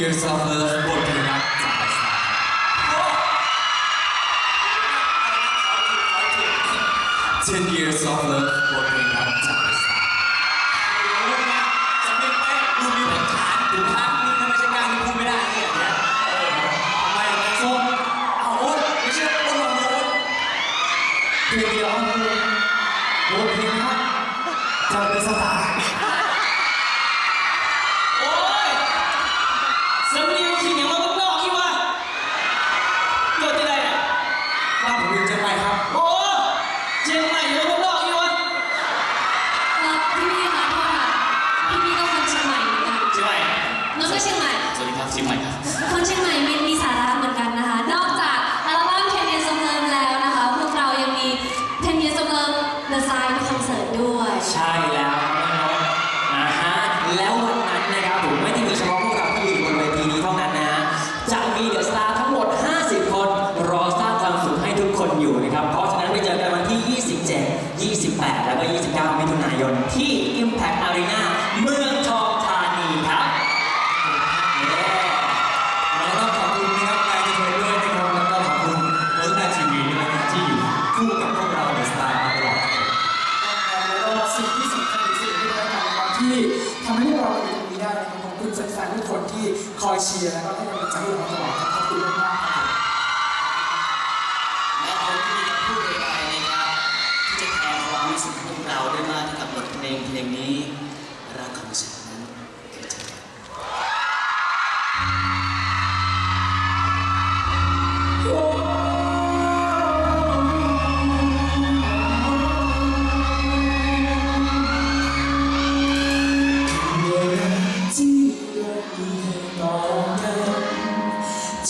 years of Ten years of love 28 แล้วก็ 29 มิถุนายนที่ Impact Arena เมืองทองธานีครับแล้วก็ขอบคุณนะครับนายเทรด้วยนะครับแล้วก็ขอบคุณโอสนาทีวีด้วยนะคที่อยู่คู่กับพวกเราในสตาร์มาตลอดแล้วก็สิ่งที่สำคัญที่สุดที่ได้ทำคับที่ทำให้เราอยู่ตรงนี้ได้ครัขอบคุณแฟนๆทุกคนที่คอยเชียร์แล้วก็ให้กำลังใจเราตลอดขอบคุณมากๆ งเพลงนี้รักคำสั่งนั้นเกิดจาก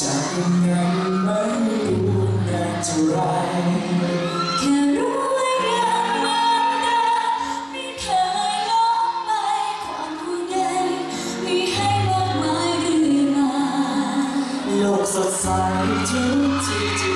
จากนั้ไม่รู้นาเท่าไร 再见，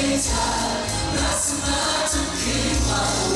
그 사랑 가슴 아픈 그화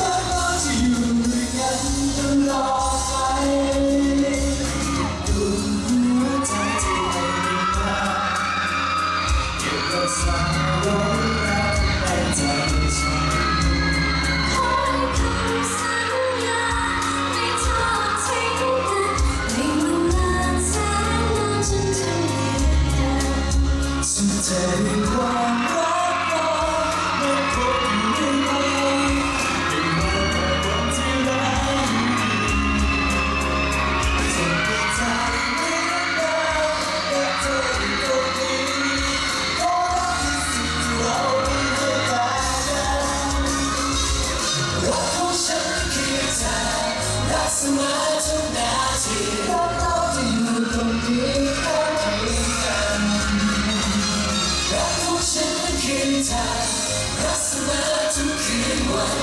That's the matter to keep one.